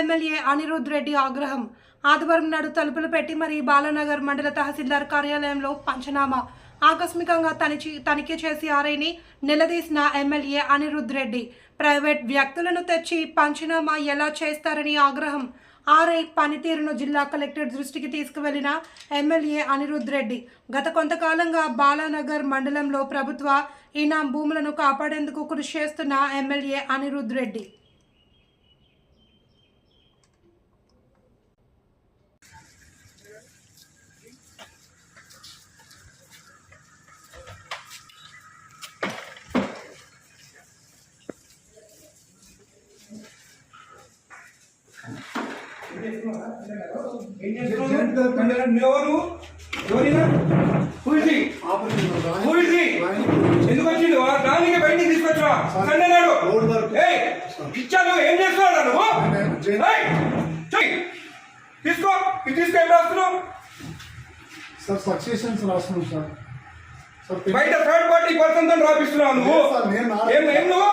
MLA Anirudh Reddy ఆగ్రహం. ఆదివారం నాడు తలుపులు పెట్టి మరి బాలానగర్ మండల తహసీల్దార్ కార్యాలయంలో పంచనామా. ఆకస్మికంగా తనిఖీ తనిఖీ చేసి ఆర్ఐని నిలదీసిన ఎమ్మెల్యే అనిరుద్ రెడ్డి. ప్రైవేట్ వ్యక్తులను తెచ్చి పంచనామా ఎలా చేస్తారని ఆగ్రహం. ఆర్ఐ పనితీరును జిల్లా కలెక్టర్ దృష్టికి తీసుకువెళ్ళిన ఎమ్మెల్యే అనిరుద్ రెడ్డి గత కొంతకాలంగా బాలానగర్ మండలంలో ప్రభుత్వ ఈనాం భూములను కాపాడేందుకు కృషి చేస్తున్న ఎమ్మెల్యే అనిరుద్ రెడ్డి. ఎవరు పూజి పూజి ఎందుకు వచ్చిండు దానికి బయటికి తీసుకొచ్చా సండే నాడు ఏయ్ ఇచ్చాను ఏం చేస్తున్నావు నువ్వు. తీసుకో ఇది తీసుకో ఏం రాస్తున్నావు సార్ సక్సెషన్స్ రాస్తున్నాం సార్ బయట థర్డ్ పార్టీ పర్సన్తో రాపిస్తున్నావు నువ్వు ఏం నువ్వు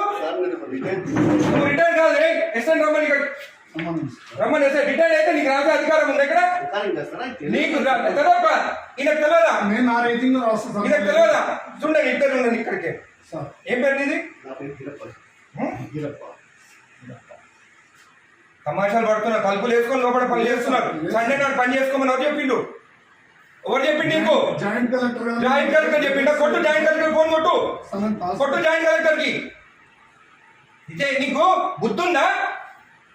రిటైర్ కాదు ఎస్ఎన్ రమ్మని. రమ్మని ఎస్ఐ రిటైర్ అయితే నీకు రాసే అధికారం ఉంది ఇక్కడ నీకు తెలియక ఈయనకు తెలియదా నేను నా రేటింగ్ రాస్తాను ఈయనకు తెలియదా చూడండి ఇద్దరు ఉండండి ఇక్కడికి. సార్. ఏం పేరు నీది? తమాషాలు పడుతున్నా తలుపులు వేసుకొని లోపల పని చేస్తున్నారు. సండే నాడు పని చేసుకోమని ఎవరు చెప్పిండు? ఎవరు చెప్పిండు నీకు? జాయింట్ కలెక్టర్ జాయింట్ కలెక్టర్ చెప్పిండా? కొట్టు జాయింట్ కలెక్టర్ ఫోన్ కొట్టు. కొట్టు జాయింట్ కలెక్టర్కి ఇదే నీకు బుద్ధుందా?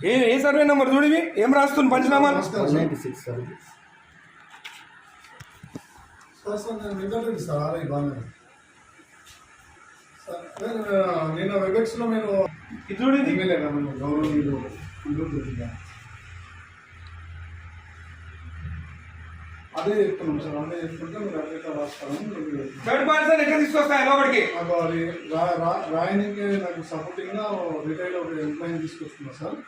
ఏ ఏ సర్వే నెంబర్ చూడివి ఏం రాస్తుంది పంచనామాలు? సార్. నేను గౌరవనీయులు. అదే చెప్తున్నాం సార్ అదే చెప్తుంటే మీరు అట్లా రాస్తాను మీరు థర్డ్ పర్సన్ ఎక్కడ తీసుకొస్తా లోపలికి? నాకు అది రాయనికి నాకు సపోర్టింగ్గా రిటైల్ ఒక ఎంప్లాయీ తీసుకొస్తున్నా సార్.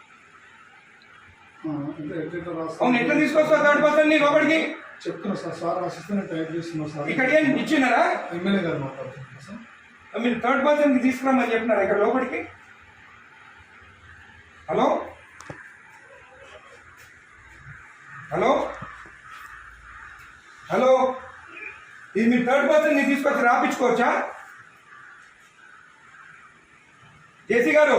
అవును ఎట్లా తీసుకొస్తా థర్డ్ పర్సన్ని లోపలికి చెప్తున్నా సార్ సార్ రాసిస్తే టైప్ చేస్తున్నా సార్. ఇక్కడ ఏం ఇచ్చినారా? ఎమ్మెల్యే గారు మాట్లాడుతున్నా సార్. మీరు థర్డ్ పర్సన్కి తీసుకురమ్మని చెప్పినారా ఇక్కడ లోపలికి? హలో? హలో? హలో? ఇది మీరు థర్డ్ పర్సన్ని తీసుకొచ్చి రాపించుకోవచ్చా? జేసీ గారు?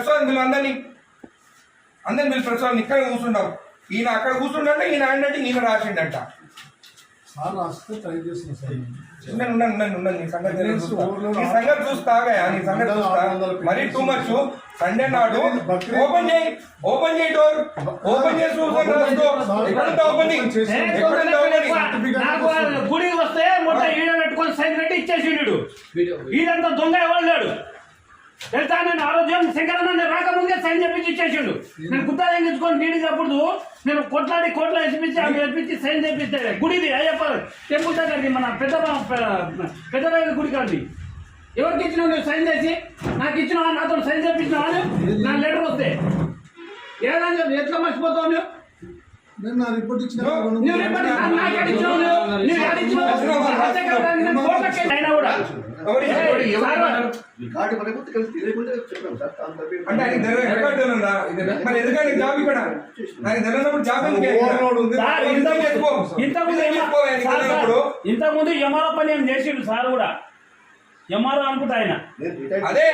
Prasad వీళ్ళు అందరినీ అందరిని వీళ్ళు ప్రసాద్ ఇక్కడ కూర్చున్నాం ఈయన అక్కడ కూర్చుండంటే ఈయన అంటే ఈయన రాసిండంట. సార్ రాస్తే ట్రై చేస్తున్నా సార్. ఉన్నాను ఉన్నాను ఉన్నాను ఉన్నాను నీ సంగతి నేను చూస్తా. నీ సంగతి చూస్తాగా నీ సంగతి చూస్తా మరీ టూ మచ్ సండే నాడు ఓపెన్ చేయి ఓపెన్ చేయి డోర్ ఓపెన్ చేసి చూసాను రాసుకో గుడికి వస్తే మొట్ట ఈడ పెట్టుకొని సైన్ పెట్టి ఇచ్చేసిండు. ఈడంతా దొంగ ఎవరు లేడు? తెలుసా నేను ఆరోగ్యం శంకరన్న రాకముందే సైన్ చెప్పించి ఇచ్చేసిండు. నేను గుత్తా తెంగించుకొని నీడి అప్పుడు నేను కొట్లాడి కోట్ల వేసిపించి ఆమె వేపించి సైన్ చేపిస్తే గుడిది అయ్యప్ప టెంపుల్ దగ్గరది మన పెద్ద పెద్ద గుడి కాదు ఎవరికి ఇచ్చినావు నువ్వు సైన్ చేసి? నాకు ఇచ్చినావా? నాతో సైన్ చేపించినావా? నా లెటర్ వస్తే. ఏదని చెప్పి ఎట్లా మర్చిపోతావు నువ్వు? నేను నా రిపోర్ట్ ఇచ్చిన నువ్వు నాకు నువ్వు? కూడా. అంటే ఆయన తెలియదు రికార్డు ఉందా మరి ఎందుకంటే జాబ్ ఇక్కడ? ఆయన తెలియనప్పుడు. ఇంతకుముందు. ఇంతకుముందు పని ఏం చేసిండు సార్ కూడా? ఎంఆర్ఓ అనుకుంటా ఆయన. అదే.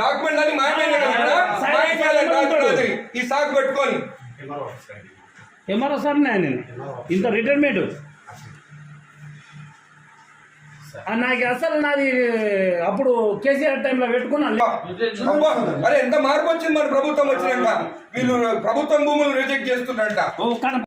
డాక్యుమెంట్. రాత్రి. ఈ సాకు పెట్టుకొని. ఎంఆర్ఓ సార్ నేను ఇంత రిటైర్మెంట్ నాకు అసలు నాది అప్పుడు కేసీఆర్ టైంలో పెట్టుకున్నాను అరే ఎంత మార్పు వచ్చింది మన ప్రభుత్వం వచ్చినాక వీళ్ళు ప్రభుత్వం భూములు రిజెక్ట్ చేస్తున్నారంట ఓ, కానీ